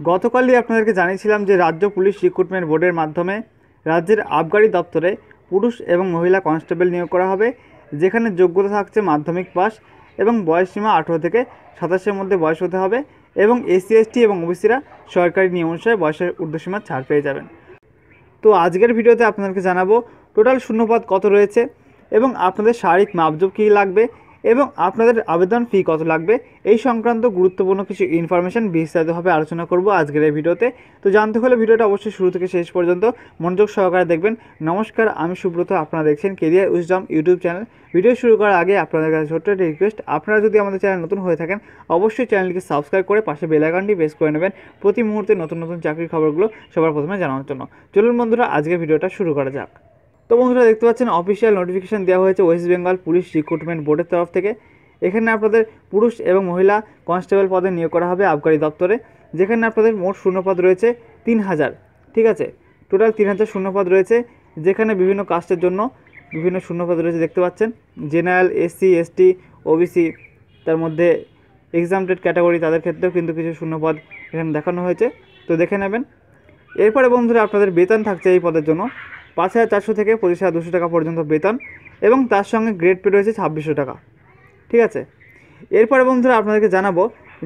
গতকালই আপনাদেরকে জানিয়েছিলাম যে রাজ্য পুলিশ রিক্রুটমেন্ট বোর্ডের মাধ্যমে রাজ্যের আবগারি দপ্তরে পুরুষ এবং মহিলা কনস্টেবল নিয়োগ করা হবে, যেখানে যোগ্যতা থাকছে মাধ্যমিক পাস এবং বয়সসীমা আঠেরো থেকে সাতাশের মধ্যে বয়স হতে হবে এবং এসসি এসটি এবং ওবিসিরা সরকারি নিয়ম অনুসারে বয়সের ঊর্ধ্বসীমা ছাড় পেয়ে যাবেন। তো আজকের ভিডিওতে আপনাদেরকে জানাব টোটাল শূন্যপদ কত রয়েছে এবং আপনাদের শারীরিক মাপজোপ কী লাগবে এবং আপনাদের আবেদন ফি কত লাগবে? এই সংক্রান্ত গুরুত্বপূর্ণ কিছু ইনফরমেশন বিস্তারিতভাবে আলোচনা করব আজকের এই ভিডিওতে। তো জানতে হলে ভিডিওটা অবশ্যই শুরু থেকে শেষ পর্যন্ত মনোযোগ সহকারে দেখবেন। নমস্কার, আমি সুব্রত, আপনারা দেখছেন career wisdom YouTube channel video শুরু করার আগে আপনাদের কাছে ছোট্ট একটা রিকোয়েস্ট আপনারা যদি আমাদের চ্যানেল নতুন হয়ে থাকেন, অবশ্যই চ্যানেলটিকে সাবস্ক্রাইব করে পাশে বেল আইকনটি প্রেস করে নেবেন। প্রতি মুহূর্তে নতুন নতুন চাকরির খবরগুলো সবার প্রথমে জানানোর জন্য। চলুন বন্ধুরা, আজকের ভিডিওটা শুরু করা যাক। তো বন্ধুরা, দেখতে পাচ্ছেন অফিসিয়াল নোটিফিকেশন দেওয়া হয়েছে ওয়েস্ট বেঙ্গল পুলিশ রিক্রুটমেন্ট বোর্ডের তরফ থেকে। এখানে আপনাদের পুরুষ এবং মহিলা কনস্টেবল পদে নিয়োগ করা হবে আবগারি দপ্তরে, যেখানে আপনাদের মোট শূন্যপদ রয়েছে তিন হাজার। ঠিক আছে? টোটাল তিন হাজার শূন্যপদ রয়েছে, যেখানে বিভিন্ন কাস্টের জন্য বিভিন্ন শূন্যপদ রয়েছে, দেখতে পাচ্ছেন। জেনারেল, এসসি, এসটি, ওবিসি, তার মধ্যে এক্সাম এক্সামটেড ক্যাটাগরি তাদের ক্ষেত্রেও কিন্তু কিছু শূন্যপদ এখানে দেখানো হয়েছে। তো দেখে নেবেন। এরপরে বন্ধুরা, আপনাদের বেতন থাকছে এই পদের জন্য। পাঁচ হাজার চারশো থেকে পঁচিশ হাজার দুশো টাকা পর্যন্ত বেতন এবং তার সঙ্গে গ্রেড পে রয়েছে ছাব্বিশশো টাকা। ঠিক আছে? এরপরে বন্ধুরা আপনাদেরকে জানাব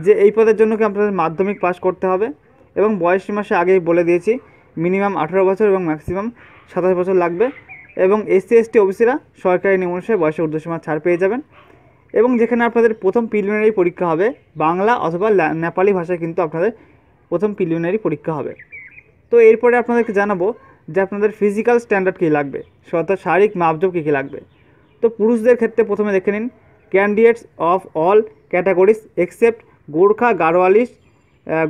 যে এই পদের জন্য কি আপনাদের মাধ্যমিক পাস করতে হবে এবং বয়স মাসে আগেই বলে দিয়েছি মিনিমাম আঠেরো বছর এবং ম্যাক্সিমাম সাতাশ বছর লাগবে এবং এসসি এসটি ওবিসিরা সরকারি নিয়ম অনুসারে বয়সের ঊর্ধ্বসীমা ছাড় পেয়ে যাবেন এবং যেখানে আপনাদের প্রথম প্রিলিমিনারি পরীক্ষা হবে বাংলা অথবা নেপালি ভাষায় কিন্তু আপনাদের প্রথম প্রিলিমিনারি পরীক্ষা হবে। তো এরপরে আপনাদেরকে জানাব যে আপনাদের ফিজিক্যাল স্ট্যান্ডার্ড কী লাগবে? অর্থাৎ শারীরিক মাপজোপ কী কী লাগবে? তো পুরুষদের ক্ষেত্রে প্রথমে দেখে নিন candidates of all categories except Gorkha Garhwalis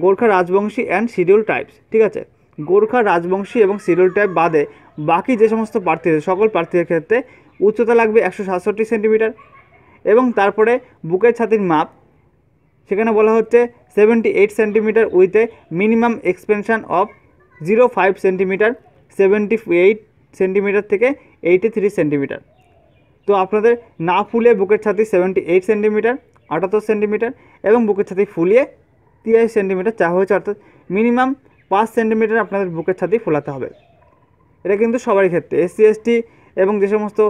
Gorkha Rajbanshi and schedule tribes ঠিক আছে? গোর্খা, রাজবংশী এবং শিডিউল টাইপ বাদে বাকি যে সমস্ত প্রার্থীদের সকল প্রার্থীদের ক্ষেত্রে উচ্চতা লাগবে একশো সাতষট্টি সেন্টিমিটার এবং তারপরে বুকের ছাতির মাপ, সেখানে বলা হচ্ছে seventy eight centimetre with a minimum expansion of zero five centimetre seventy eight centimetre থেকে এইটি থ্রি সেন্টিমিটার তো আপনাদের না ফুলে বুকের ছাতি সেভেন্টি এইট সেন্টিমিটার আটাত্তর সেন্টিমিটার এবং বুকের ছাতি ফুলিয়ে তিয়াশি সেন্টিমিটার চা হয়েছে, অর্থাৎ মিনিমাম পাঁচ সেন্টিমিটার আপনাদের বুকের ছাতি ফোলাতে হবে। এটা কিন্তু সবারই ক্ষেত্রে। এসসি এসটি এবং যে সমস্ত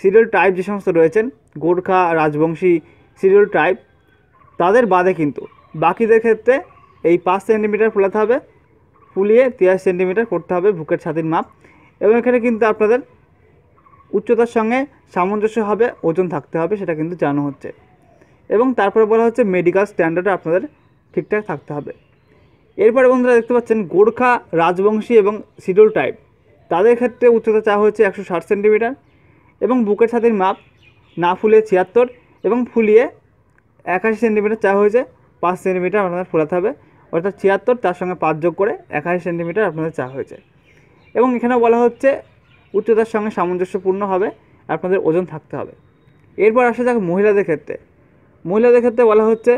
সিরিয়াল টাইপ যে সমস্ত রয়েছেন, গোর্খা, রাজবংশী সিরিয়াল টাইপ তাদের বাদে কিন্তু বাকিদের ক্ষেত্রে এই পাঁচ সেন্টিমিটার ফোলাতে হবে। ফুলিয়ে তিয়াশি সেন্টিমিটার করতে হবে বুকের ছাতির মাপ। এবং এখানে কিন্তু আপনাদের উচ্চতার সঙ্গে সামঞ্জস্য হবে, ওজন থাকতে হবে, সেটা কিন্তু জানানো হচ্ছে। এবং তারপরে বলা হচ্ছে মেডিকেল স্ট্যান্ডার্ডে আপনাদের ঠিকঠাক থাকতে হবে। এরপরে বন্ধুরা দেখতে পাচ্ছেন গোর্খা রাজবংশী এবং শিডিউল টাইপ। তাদের ক্ষেত্রে উচ্চতা চা হয়েছে একশো ষাট সেন্টিমিটার এবং বুকের ছাতির মাপ না ফুলিয়ে ছিয়াত্তর এবং ফুলিয়ে একাশি সেন্টিমিটার চা হয়েছে। পাঁচ সেন্টিমিটার আপনাদের ফোলাতে হবে। অর্থাৎ ছিয়াত্তর, তার সঙ্গে পাঁচ যোগ করে একাশি সেন্টিমিটার আপনাদের চা হয়েছে। এবং এখানে বলা হচ্ছে উচ্চতার সঙ্গে সামঞ্জস্যপূর্ণ হবে, আপনাদের ওজন থাকতে হবে। এরপর আসা যাক মহিলাদের ক্ষেত্রে। মহিলাদের ক্ষেত্রে বলা হচ্ছে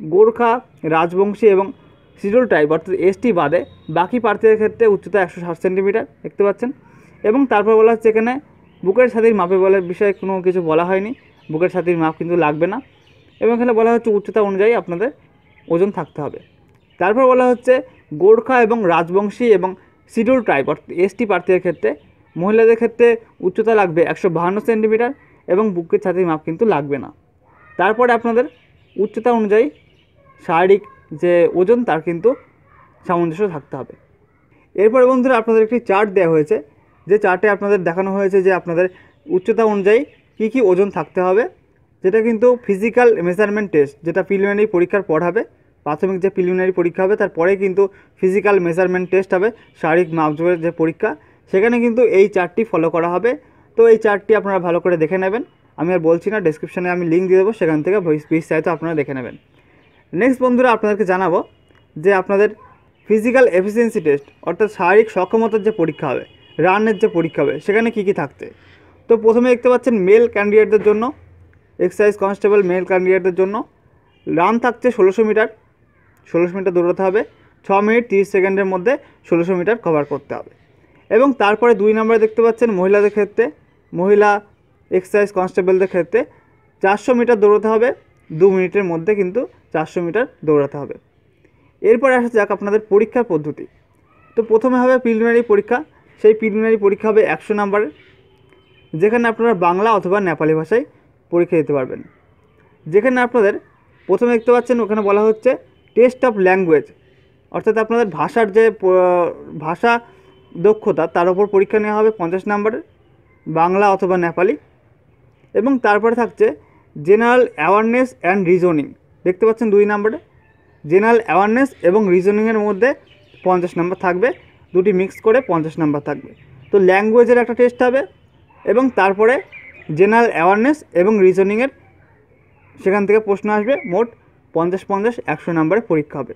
গোর্খা, রাজবংশী এবং সিডুল টাইপ অর্থাৎ এসটি বাদে বাকি প্রার্থীদের ক্ষেত্রে উচ্চতা একশো ষাট সেন্টিমিটার, দেখতে পাচ্ছেন। এবং তারপর বলা হচ্ছে এখানে বুকের ছাতির মাপে বলার বিষয়ে কোনো কিছু বলা হয়নি। বুকের ছাতির মাপ কিন্তু লাগবে না। এবং এখানে বলা হচ্ছে উচ্চতা অনুযায়ী আপনাদের ওজন থাকতে হবে। তারপর বলা হচ্ছে গোর্খা এবং রাজবংশী এবং শিডিউল ট্রাইব, অর্থাৎ এসটি প্রার্থীদের ক্ষেত্রে। মহিলাদের ক্ষেত্রে উচ্চতা লাগবে একশো বাহান্ন সেন্টিমিটার এবং বুকের ছাতির মাপ কিন্তু লাগবে না। তারপরে আপনাদের উচ্চতা অনুযায়ী শারীরিক যে ওজন, তার কিন্তু সামঞ্জস্য থাকতে হবে। এরপরে বন্ধুরা আপনাদের একটি চার্ট দেওয়া হয়েছে। যে চার্টে আপনাদের দেখানো হয়েছে যে আপনাদের উচ্চতা অনুযায়ী কী কী ওজন থাকতে হবে, যেটা কিন্তু ফিজিক্যাল মেজারমেন্ট টেস্ট, যেটা প্রিলিমিনারি পরীক্ষার পর হবে। প্রাথমিক যে প্রিলিমিনারি পরীক্ষা হবে, তারপরে কিন্তু ফিজিক্যাল মেজারমেন্ট টেস্ট হবে, শারীরিক মাপজোপের যে পরীক্ষা, সেখানে কিন্তু এই চারটি ফলো করা হবে। তো এই চারটি আপনারা ভালো করে দেখে নেবেন। আমি আর বলছি না ডেসক্রিপশানে আমি লিঙ্ক দিয়ে দেবো, সেখান থেকে বিস্তারিত আপনারা দেখে নেবেন। নেক্সট বন্ধুরা, আপনাদেরকে জানাব যে আপনাদের ফিজিক্যাল এফিসিয়েন্সি টেস্ট অর্থাৎ শারীরিক সক্ষমতার যে পরীক্ষা হবে রানের যে পরীক্ষা হবে, সেখানে কী কী থাকতে? তো প্রথমে দেখতে পাচ্ছেন মেল ক্যান্ডিডেটদের জন্য এক্সাইজ কনস্টেবল মেল ক্যান্ডিডেটদের জন্য রান থাকছে ষোলোশো মিটার। ষোলোশো মিটার দৌড়াতে হবে, ছ মিনিট তিরিশ সেকেন্ডের মধ্যে ষোলোশো মিটার কভার করতে হবে। এবং তারপরে দুই নম্বরে দেখতে পাচ্ছেন মহিলাদের ক্ষেত্রে, মহিলা এক্সাইজ কনস্টেবলদের ক্ষেত্রে চারশো মিটার দৌড়াতে হবে, দু মিনিটের মধ্যে কিন্তু চারশো মিটার দৌড়াতে হবে। এরপরে আসা যাক আপনাদের পরীক্ষার পদ্ধতি। তো প্রথমে হবে প্রিলিমিনারি পরীক্ষা, সেই প্রিলিমিনারি পরীক্ষা হবে একশো নাম্বারের যেখানে আপনারা বাংলা অথবা নেপালি ভাষায় পরীক্ষা দিতে পারবেন। যেখানে আপনাদের প্রথমে দেখতে পাচ্ছেন ওখানে বলা হচ্ছে টেস্ট অফ ল্যাঙ্গুয়েজ অর্থাৎ আপনাদের ভাষার যে ভাষা দক্ষতা, তার উপর পরীক্ষা নেওয়া হবে পঞ্চাশ নাম্বারের বাংলা অথবা নেপালি। এবং তারপরে থাকছে জেনারেল অ্যাওয়ারনেস অ্যান্ড রিজনিং দেখতে পাচ্ছেন দুই নম্বরে। জেনারেল অ্যাওয়ারনেস এবং রিজনিংয়ের মধ্যে পঞ্চাশ নাম্বার থাকবে, দুটি মিক্স করে পঞ্চাশ নাম্বার থাকবে। তো ল্যাঙ্গুয়েজের একটা টেস্ট হবে, এবং তারপরে জেনারেল অ্যাওয়ারনেস এবং রিজনিংয়ের সেখান থেকে প্রশ্ন আসবে। মোট পঞ্চাশ পঞ্চাশ একশো নাম্বারের পরীক্ষা হবে।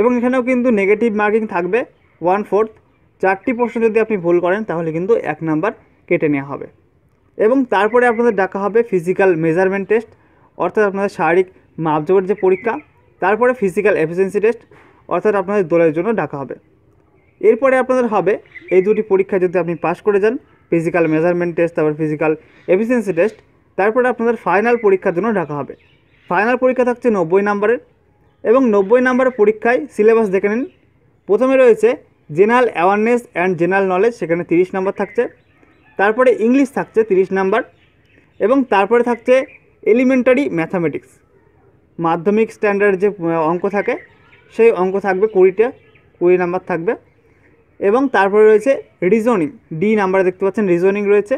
এবং এখানেও কিন্তু নেগেটিভ মার্কিং থাকবে ওয়ান ফোর্থ চারটি প্রশ্ন যদি আপনি ভুল করেন, তাহলে কিন্তু এক নাম্বার কেটে নেওয়া হবে। এবং তারপরে আপনাদের ডাকা হবে ফিজিক্যাল মেজারমেন্ট টেস্ট অর্থাৎ আপনাদের শারীরিক মাপজোকের যে পরীক্ষা, তারপরে ফিজিক্যাল এফিসিয়েন্সি টেস্ট অর্থাৎ আপনাদের দলের জন্য ডাকা হবে। এরপরে আপনাদের হবে এই দুটি পরীক্ষা যদি আপনি পাশ করে যান ফিজিক্যাল মেজারমেন্ট টেস্ট তারপর ফিজিক্যাল এফিসিয়েন্সি টেস্ট তারপরে আপনাদের ফাইনাল পরীক্ষার জন্য ডাকা হবে। ফাইনাল পরীক্ষা থাকছে নব্বই নাম্বারের এবং নব্বই নাম্বারের পরীক্ষায় সিলেবাস দেখে নিন। প্রথমে রয়েছে general awareness and general knowledge, সেখানে তিরিশ নাম্বার থাকছে। তারপরে ইংলিশ থাকছে তিরিশ নাম্বার এবং তারপরে থাকছে এলিমেন্টারি ম্যাথামেটিক্স। মাধ্যমিক স্ট্যান্ডার্ড যে অঙ্ক থাকে, সেই অঙ্ক থাকবে কুড়িটা, কুড়ি নাম্বার থাকবে। এবং তারপরে রয়েছে রিজনিং, ডি নাম্বার দেখতে পাচ্ছেন রিজনিং রয়েছে।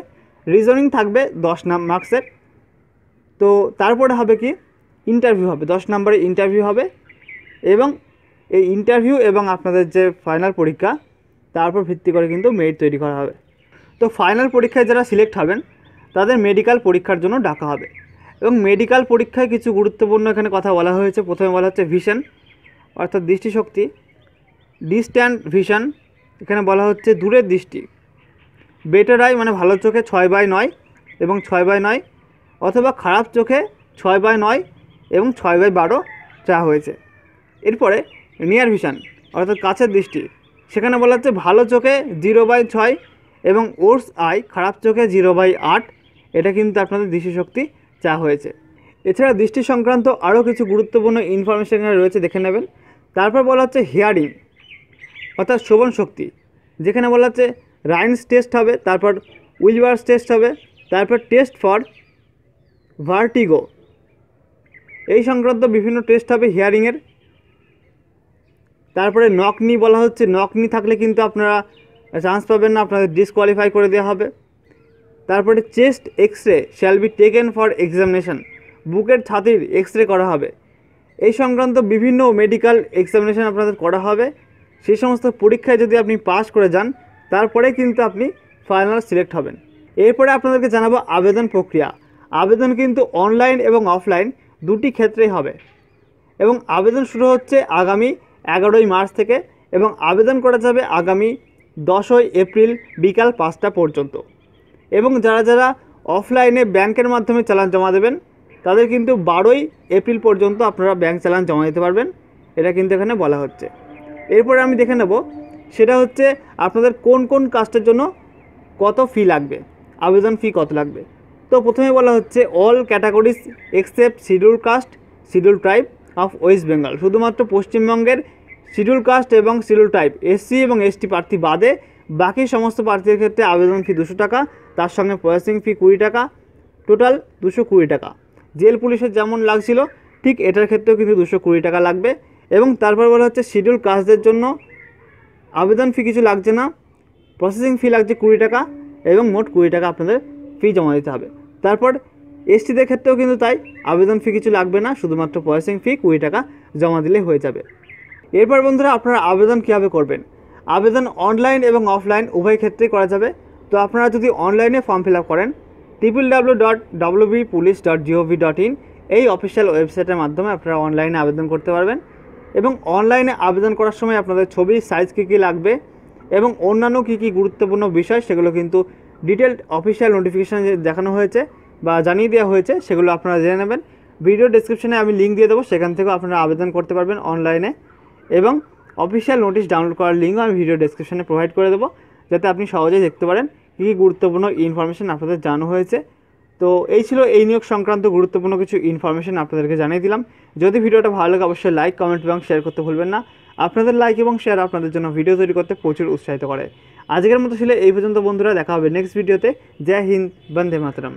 রিজনিং থাকবে দশ নাম, মার্কসের। তো তারপরে হবে কি? ইন্টারভিউ হবে, দশ নম্বরে ইন্টারভিউ হবে এবং এই ইন্টারভিউ এবং আপনাদের যে ফাইনাল পরীক্ষা তারপর ভিত্তি করে কিন্তু মেরিট তৈরি করা হবে। তো ফাইনাল পরীক্ষায় যারা সিলেক্ট হবেন, তাদের মেডিকেল পরীক্ষার জন্য ডাকা হবে এবং মেডিকেল পরীক্ষায় কিছু গুরুত্বপূর্ণ এখানে কথা বলা হয়েছে। প্রথমে বলা হচ্ছে ভিশন অর্থাৎ দৃষ্টিশক্তি ডিস্ট্যান্ট ভিশন এখানে বলা হচ্ছে দূরের দৃষ্টি। বেটার আই মানে ভালো চোখে ছয় বাই নয় এবং ছয় বাই নয়, অথবা খারাপ চোখে ছয় বাই নয় এবং ছয় বাই বারো চা হয়েছে। এরপরে নিয়ার ভিশন, অর্থাৎ কাছের দৃষ্টি, সেখানে বলা হচ্ছে ভালো চোখে জিরো বাই ছয় এবং ওর্স আই খারাপ চোখে জিরো বাই আট, এটা কিন্তু আপনাদের দৃষ্টিশক্তি চা হয়েছে। এছাড়া দৃষ্টি সংক্রান্ত আরও কিছু গুরুত্বপূর্ণ ইনফরমেশন রয়েছে, দেখে নেবেন। তারপর বলা হচ্ছে হিয়ারিং অর্থাৎ শ্রবণ শক্তি, যেখানে বলা হচ্ছে রাইন্স টেস্ট হবে, তারপর উইলবার্স টেস্ট হবে, তারপর টেস্ট ফর ভার্টিগো এই সংক্রান্ত বিভিন্ন টেস্ট হবে হিয়ারিংয়ের তারপরে নকনি বলা হচ্ছে নকনি থাকলে কিন্তু আপনারা চান্স পাবেন না, আপনাদের ডিসকোয়ালিফাই করে দেওয়া হবে। তারপরে chest X ray shall be taken for examination বুকের ছাতির এক্স রে করা হবে। এই সংক্রান্ত বিভিন্ন মেডিকেল এক্সামিনেশান আপনাদের করা হবে। সেই সমস্ত পরীক্ষায় যদি আপনি পাস করে যান, তারপরে কিন্তু আপনি ফাইনাল সিলেক্ট হবেন। এরপরে আপনাদেরকে জানাব আবেদন প্রক্রিয়া। আবেদন কিন্তু অনলাইন এবং অফলাইন দুটি ক্ষেত্রেই হবে। এবং আবেদন শুরু হচ্ছে আগামী এগারোই মার্চ থেকে এবং আবেদন করা যাবে আগামী দশই এপ্রিল বিকাল পাঁচটা পর্যন্ত। এবং যারা যারা অফলাইনে ব্যাংকের মাধ্যমে চালান জমা দেবেন, তাদের কিন্তু বারোই এপ্রিল পর্যন্ত আপনারা ব্যাংক চালান জমা দিতে পারবেন। এটা কিন্তু এখানে বলা হচ্ছে। এরপরে আমি দেখে নেব সেটা হচ্ছে আপনাদের কোন কোন কাস্টের জন্য কত ফি লাগবে, আবেদন ফি কত লাগবে। তো প্রথমে বলা হচ্ছে all categories except schedule caste schedule tribe of West Bengal শুধুমাত্র পশ্চিমবঙ্গের শিডিউল কাস্ট এবং শিডিউল টাইপ এসসি এবং এসটি প্রার্থী বাদে বাকি সমস্ত প্রার্থীর ক্ষেত্রে আবেদন ফি দুশো টাকা, তার সঙ্গে প্রসেসিং ফি কুড়ি টাকা টোটাল দুশো কুড়ি টাকা। জেল পুলিশের যেমন লাগছিল, ঠিক এটার ক্ষেত্রেও কিন্তু দুশো কুড়ি টাকা লাগবে এবং তারপর বলা হচ্ছে শিডিউল কাস্টদের জন্য আবেদন ফি কিছু লাগছে না প্রসেসিং ফি লাগছে কুড়ি টাকা এবং মোট কুড়ি টাকা আপনাদের ফি জমা দিতে হবে। তারপর এসটিদের ক্ষেত্রেও কিন্তু তাই আবেদন ফি কিছু লাগবে না, শুধুমাত্র প্রসেসিং ফি কুড়ি টাকা জমা দিলে হয়ে যাবে। এরপর বন্ধুরা আপনারা আবেদন কীভাবে করবেন? আবেদন অনলাইন এবং অফলাইন উভয় ক্ষেত্রেই করা যাবে। তো আপনারা যদি অনলাইনে ফর্ম ফিল আপ করেন triple W dot W B police dot G O V dot in এই অফিসিয়াল ওয়েবসাইটের মাধ্যমে আপনারা অনলাইনে আবেদন করতে পারবেন এবং অনলাইনে আবেদন করার সময় আপনাদের ছবির সাইজ কী কী লাগবে এবং অন্যান্য কী কী গুরুত্বপূর্ণ বিষয় সেগুলো কিন্তু ডিটেলড অফিসিয়াল নোটিফিকেশান দেখানো হয়েছে বা জানিয়ে দেওয়া হয়েছে, সেগুলো আপনারা জেনে নেবেন। ভিডিও ডিসক্রিপশানে আমি লিঙ্ক দিয়ে দেবো, সেখান থেকেও আপনারা আবেদন করতে পারবেন অনলাইনে এবং অফিসিয়াল নোটিশ ডাউনলোড করার লিঙ্কও আমি ভিডিও ডিসক্রিপশানে প্রোভাইড করে দেবো, যাতে আপনি সহজেই দেখতে পারেন কী কী গুরুত্বপূর্ণ ইনফরমেশান আপনাদের জানানো হয়েছে। তো এই ছিল এই নিয়োগ সংক্রান্ত গুরুত্বপূর্ণ কিছু ইনফরমেশান আপনাদেরকে জানিয়ে দিলাম। যদি ভিডিওটা ভালো লাগে, অবশ্যই লাইক কমেন্ট এবং শেয়ার করতে ভুলবেন না। আপনাদের লাইক এবং শেয়ার আপনাদের জন্য ভিডিও তৈরি করতে প্রচুর উৎসাহিত করে। আজকের মতো ছিল এই পর্যন্ত বন্ধুরা দেখা হবে নেক্সট ভিডিওতে জয় হিন্দ বন্দে মাতরম।